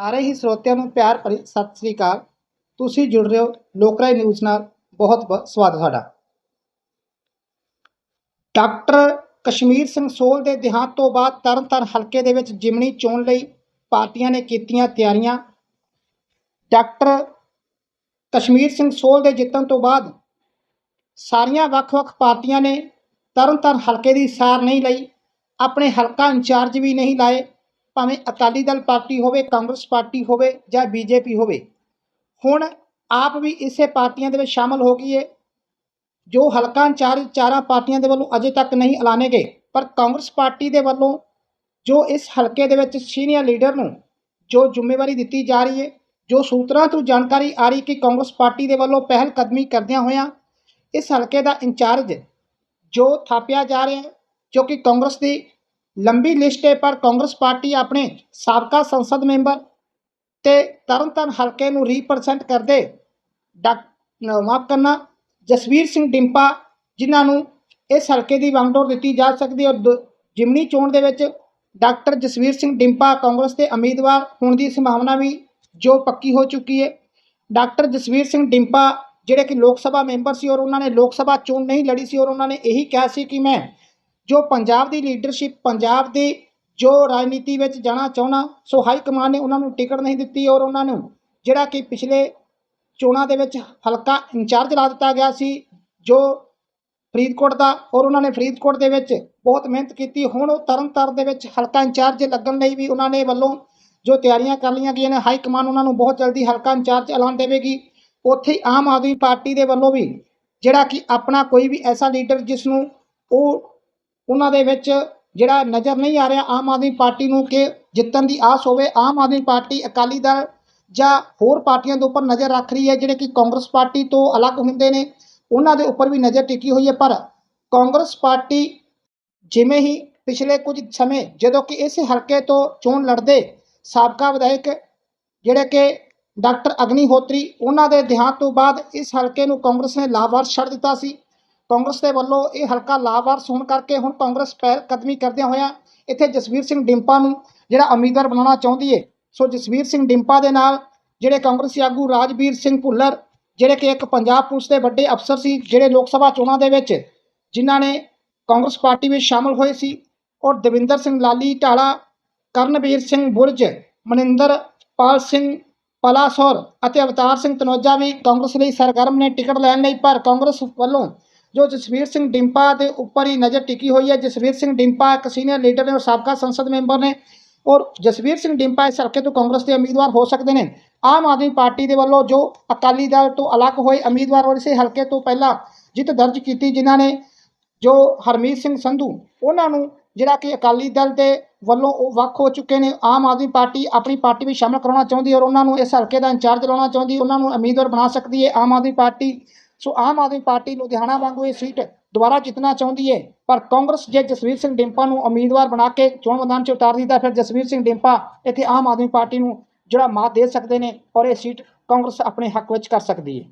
ਸਾਰੇ ਹੀ ਸਰੋਤਿਆਂ ਨੂੰ ਪਿਆਰ ਭਰੀ ਸਤਿ ਸ੍ਰੀ ਅਕਾਲ। ਤੁਸੀਂ ਜੁੜ ਰਹੇ ਹੋ ਲੋਕਰਾਈ ਨਿਊਜ਼ ਨਾਲ। ਬਹੁਤ ਬਹੁਤ ਸਵਾਗਤ ਤੁਹਾਡਾ। ਡਾਕਟਰ ਕਸ਼ਮੀਰ ਸਿੰਘ ਸੋਲ ਦੇ ਦੇਹਾਂਤ ਤੋਂ ਬਾਅਦ ਤਰਨਤਾਰਨ ਹਲਕੇ ਦੇ ਵਿੱਚ ਜਿਮਣੀ ਚੋਣ ਲਈ ਪਾਰਟੀਆਂ ਨੇ ਕੀਤੀਆਂ ਤਿਆਰੀਆਂ। ਡਾਕਟਰ ਕਸ਼ਮੀਰ ਸਿੰਘ ਸੋਲ ਦੇ ਜਿੱਤਣ ਤੋਂ ਬਾਅਦ ਸਾਰੀਆਂ ਵੱਖ-ਵੱਖ ਪਾਰਟੀਆਂ ਨੇ ਤਰਨਤਾਰਨ ਹਲਕੇ ਦੀ ਸਾਰ ਨਹੀਂ ਲਈ, ਆਪਣੇ ਹਲਕਾ ਇੰਚਾਰਜ ਵੀ ਨਹੀਂ ਲਾਏ। ਭਾਵੇਂ ਅਕਾਲੀ ਦਲ ਪਾਰਟੀ ਹੋਵੇ, ਕਾਂਗਰਸ ਪਾਰਟੀ ਹੋਵੇ ਜਾਂ ਬੀਜੇਪੀ ਹੋਵੇ, ਹੁਣ ਆਪ ਵੀ ਇਸੇ ਪਾਰਟੀਆਂ ਦੇ ਵਿੱਚ ਸ਼ਾਮਲ ਹੋ ਗਈ ਹੈ ਜੋ ਹਲਕਾ ਇੰਚਾਰਜ ਚਾਰਾਂ ਪਾਰਟੀਆਂ ਦੇ ਵੱਲੋਂ ਅਜੇ ਤੱਕ ਨਹੀਂ ਐਲਾਨੇ ਗਏ, ਪਰ ਕਾਂਗਰਸ ਪਾਰਟੀ ਦੇ ਵੱਲੋਂ ਜੋ ਇਸ ਹਲਕੇ ਦੇ ਵਿੱਚ ਸੀਨੀਅਰ ਲੀਡਰ ਨੂੰ ਜੋ ਜ਼ਿੰਮੇਵਾਰੀ ਦਿੱਤੀ ਜਾ ਰਹੀ ਹੈ ਜੋ ਸੂਤਰਾਂ ਤੋਂ ਜਾਣਕਾਰੀ ਆ ਰਹੀ ਕਿ ਕਾਂਗਰਸ ਪਾਰਟੀ ਦੇ ਵੱਲੋਂ ਪਹਿਲ ਕਦਮੀ ਕਰਦਿਆਂ ਹੋਇਆਂ ਇਸ ਹਲਕੇ ਦਾ ਇੰਚਾਰਜ ਜੋ ਥਾਪਿਆ ਜਾ ਰਿਹਾ ਹੈ ਜੋ ਕਿ ਕਾਂਗਰਸ ਦੀ ਲੰਬੀ ਲਿਸਟ ਹੈ, ਪਰ ਕਾਂਗਰਸ ਪਾਰਟੀ ਆਪਣੇ ਸਾਬਕਾ ਸੰਸਦ ਮੈਂਬਰ ਤੇ ਤਰਨਤਾਰਨ ਹਲਕੇ ਨੂੰ ਰਿਪਰੈਜ਼ੈਂਟ ਕਰਦੇ। ਡਾਕ ਮਾਫ ਕਰਨਾ, ਜਸਵੀਰ ਸਿੰਘ ਡਿੰਪਾ, ਜਿਨ੍ਹਾਂ ਨੂੰ ਇਸ ਹਲਕੇ ਦੀ ਵੰਗਡੋਰ ਦਿੱਤੀ ਜਾ ਸਕਦੀ ਹੈ ਔਰ ਦ- ਜਿਮਨੀ ਚੋਣ ਦੇ ਵਿੱਚ ਡਾਕਟਰ ਜਸਵੀਰ ਸਿੰਘ ਡਿੰਪਾ ਕਾਂਗਰਸ ਦੇ ਉਮੀਦਵਾਰ ਹੋਣ ਦੀ ਸੰਭਾਵਨਾ ਵੀ ਜੋ ਪੱਕੀ ਹੋ ਚੁੱਕੀ ਹੈ। ਡਾਕਟਰ ਜਸਵੀਰ ਸਿੰਘ ਡਿੰਪਾ, ਜਿਹੜੇ ਕਿ ਲੋਕ ਸਭਾ ਮੈਂਬਰ ਸੀ ਔਰ ਉਹਨਾਂ ਨੇ ਲੋਕ ਸਭਾ ਚੋਣ ਨਹੀਂ ਲੜੀ ਸੀ ਔਰ ਉਹਨਾਂ ਨੇ ਇਹੀ ਕਿਹਾ ਸੀ ਕਿ ਮੈਂ ਜੋ ਪੰਜਾਬ ਦੀ ਲੀਡਰਸ਼ਿਪ ਪੰਜਾਬ ਦੀ ਜੋ ਰਾਜਨੀਤੀ ਵਿੱਚ ਜਾਣਾ ਚਾਹੁੰਦਾ, ਸੋ ਹਾਈ ਕਮਾਂਡ ਨੇ ਉਹਨਾਂ ਨੂੰ ਟਿਕਟ ਨਹੀਂ ਦਿੱਤੀ ਔਰ ਉਹਨਾਂ ਨੂੰ ਜਿਹੜਾ ਕਿ ਪਿਛਲੇ ਚੋਣਾਂ ਦੇ ਵਿੱਚ ਹਲਕਾ ਇੰਚਾਰਜ ਲਾ ਦਿੱਤਾ ਗਿਆ ਸੀ, ਜੋ ਫਰੀਦਕੋਟ ਦਾ ਔਰ ਉਹਨਾਂ ਨੇ ਫਰੀਦਕੋਟ ਦੇ ਵਿੱਚ ਬਹੁਤ ਮਿਹਨਤ ਕੀਤੀ। ਹੁਣ ਉਹ ਤਰਨਤਾਰਨ ਦੇ ਵਿੱਚ ਹਲਕਾ ਇੰਚਾਰਜ ਲੱਗਣ ਲਈ ਵੀ ਉਹਨਾਂ ਨੇ ਵੱਲੋਂ ਜੋ ਤਿਆਰੀਆਂ ਕਰ ਲਈਆਂ ਗਈਆਂ ਨੇ ਹਾਈ ਕਮਾਂਡ ਉਹਨਾਂ ਨੂੰ ਬਹੁਤ ਜਲਦੀ ਹਲਕਾ ਇੰਚਾਰਜ ਐਲਾਨ ਦੇਵੇਗੀ। ਉੱਥੇ ਹੀ ਆਮ ਆਦਮੀ ਪਾਰਟੀ ਦੇ ਵੱਲੋਂ ਵੀ ਜਿਹੜਾ ਕਿ ਆਪਣਾ ਕੋਈ ਵੀ ਐਸਾ ਲੀਡਰ ਜਿਸ ਨੂੰ ਉਹ ਉਹਨਾਂ ਦੇ ਵਿੱਚ ਜਿਹੜਾ ਨਜ਼ਰ ਨਹੀਂ ਆ ਰਿਹਾ ਆਮ ਆਦਮੀ ਪਾਰਟੀ ਨੂੰ ਕਿ ਜਿੱਤਣ ਦੀ ਆਸ ਹੋਵੇ, ਆਮ ਆਦਮੀ ਪਾਰਟੀ ਅਕਾਲੀ ਦਲ ਜਾਂ ਹੋਰ ਪਾਰਟੀਆਂ ਦੇ ਉੱਪਰ ਨਜ਼ਰ ਰੱਖ ਰਹੀ ਹੈ, ਜਿਹੜੇ ਕਿ ਕਾਂਗਰਸ ਪਾਰਟੀ ਤੋਂ ਅਲੱਗ ਹੁੰਦੇ ਨੇ। ਉਹਨਾਂ ਦੇ ਉੱਪਰ ਵੀ ਨਜ਼ਰ ਟਿਕੀ ਹੋਈ ਹੈ, ਪਰ ਕਾਂਗਰਸ ਪਾਰਟੀ ਜਿਵੇਂ ਹੀ ਪਿਛਲੇ ਕੁਝ ਸਮੇਂ ਜਦੋਂ ਕਿ ਇਸ ਹਲਕੇ ਤੋਂ ਚੋਣ ਲੜਦੇ ਸਾਬਕਾ ਵਿਧਾਇਕ ਜਿਹੜੇ ਕਿ ਡਾਕਟਰ ਅਗਨੀਹੋਤਰੀ ਉਹਨਾਂ ਦੇ ਦੇਹਾਂਤ ਤੋਂ ਬਾਅਦ ਇਸ ਹਲਕੇ ਨੂੰ ਕਾਂਗਰਸ ਨੇ ਲਾਵਾਰਸ ਛੱਡ ਦਿੱਤਾ ਸੀ। ਕਾਂਗਰਸ ਦੇ ਵੱਲੋਂ ਇਹ ਹਲਕਾ ਲਾਵਾਰਸ ਹੋਣ ਕਰਕੇ ਹੁਣ ਕਾਂਗਰਸ ਪਹਿਲ ਕਦਮੀ ਕਰਦਿਆਂ ਹੋਇਆਂ ਇੱਥੇ ਜਸਵੀਰ ਸਿੰਘ ਡਿੰਪਾ ਨੂੰ ਜਿਹੜਾ ਉਮੀਦਵਾਰ ਬਣਾਉਣਾ ਚਾਹੁੰਦੀ ਹੈ ਸੋ ਜਸਵੀਰ ਸਿੰਘ ਡਿੰਪਾ ਦੇ ਨਾਲ ਜਿਹੜੇ ਕਾਂਗਰਸੀ ਆਗੂ ਰਾਜਵੀਰ ਸਿੰਘ ਭੁੱਲਰ, ਜਿਹੜੇ ਕਿ ਇੱਕ ਪੰਜਾਬ ਪੁਲਿਸ ਦੇ ਵੱਡੇ ਅਫਸਰ ਸੀ, ਜਿਹੜੇ ਲੋਕ ਸਭਾ ਚੋਣਾਂ ਦੇ ਵਿੱਚ ਜਿਨ੍ਹਾਂ ਨੇ ਕਾਂਗਰਸ ਪਾਰਟੀ ਵਿੱਚ ਸ਼ਾਮਲ ਹੋਏ ਸੀ, ਔਰ ਦਵਿੰਦਰ ਸਿੰਘ ਲਾਲੀ, ਢਾਲਾ, ਕਰਨਵੀਰ ਸਿੰਘ ਬੁਰਜ, ਮਨਿੰਦਰ ਪਾਲ ਸਿੰਘ, ਪਲਾਸੌਰ ਅਤੇ ਅਵਤਾਰ ਸਿੰਘ ਤਨੋਜਾ ਵੀ ਕਾਂਗਰਸ ਲਈ ਸਰਗਰਮ ਨੇ। ਟਿਕਟ ਲੈਣ ਲਈ ਪਰ ਕਾਂਗਰਸ ਵੱਲੋਂ ਜੋ ਜਸਵੀਰ ਸਿੰਘ ਡਿੰਪਾ ਦੇ ਉੱਪਰ ਹੀ ਨਜ਼ਰ ਟਿਕੀ ਹੋਈ ਹੈ। ਜਸਵੀਰ ਸਿੰਘ ਡਿੰਪਾ ਇੱਕ ਸੀਨੀਅਰ ਲੀਡਰ ਨੇ ਔਰ ਸਾਬਕਾ ਸੰਸਦ ਮੈਂਬਰ ਨੇ ਔਰ ਜਸਵੀਰ ਸਿੰਘ ਡਿੰਪਾ ਇਸ ਹਲਕੇ ਤੋਂ ਕਾਂਗਰਸ ਦੇ ਉਮੀਦਵਾਰ ਹੋ ਸਕਦੇ ਨੇ। ਆਮ ਆਦਮੀ ਪਾਰਟੀ ਦੇ ਵੱਲੋਂ ਜੋ ਅਕਾਲੀ ਦਲ ਤੋਂ ਅਲੱਗ ਹੋਏ ਉਮੀਦਵਾਰ ਔਰ ਇਸੇ ਹਲਕੇ ਤੋਂ ਪਹਿਲਾਂ ਜਿੱਤ ਦਰਜ ਕੀਤੀ ਜਿਨ੍ਹਾਂ ਨੇ ਜੋ ਹਰਮੀਤ ਸਿੰਘ ਸੰਧੂ, ਉਹਨਾਂ ਨੂੰ ਜਿਹੜਾ ਕਿ ਅਕਾਲੀ ਦਲ ਦੇ ਵੱਲੋਂ ਉਹ ਵੱਖ ਹੋ ਚੁੱਕੇ ਨੇ। ਆਮ ਆਦਮੀ ਪਾਰਟੀ ਆਪਣੀ ਪਾਰਟੀ ਵਿੱਚ ਸ਼ਾਮਲ ਕਰਾਉਣਾ ਚਾਹੁੰਦੀ ਔਰ ਉਹਨਾਂ ਨੂੰ ਇਸ ਹਲਕੇ ਦਾ ਇੰਚਾਰਜ ਲਾਉਣਾ ਚਾਹੁੰਦੀ ਉਹਨਾਂ ਨੂੰ ਉਮੀਦਵਾਰ ਬਣਾ ਸਕਦੀ ਹੈ। Aam Aadmi Party so Aam Aadmi Party Ludhiana ਵਾਂਗੂ ਇਹ ਸੀਟ ਦੁਬਾਰਾ ਜਿੱਤਣਾ ਚਾਹੁੰਦੀ ਹੈ। ਪਰ ਕਾਂਗਰਸ ਜੇ ਜਸਵੀਰ ਸਿੰਘ ਡਿੰਪਾ ਨੂੰ ਉਮੀਦਵਾਰ ਬਣਾ ਕੇ ਚੋਣ ਮੈਦਾਨ 'ਚ ਉਤਾਰ ਦਿੱਤਾ ਫਿਰ ਜਸਵੀਰ ਸਿੰਘ ਡਿੰਪਾ ਇੱਥੇ ਆਮ ਆਦਮੀ ਪਾਰਟੀ ਨੂੰ ਜਿਹੜਾ ਮਾਤ ਦੇ ਸਕਦੇ ਨੇ ਔਰ ਇਹ ਸੀਟ ਕਾਂਗਰਸ ਆਪਣੇ ਹੱਕ ਵਿੱਚ ਕਰ ਸਕਦੀ ਹੈ।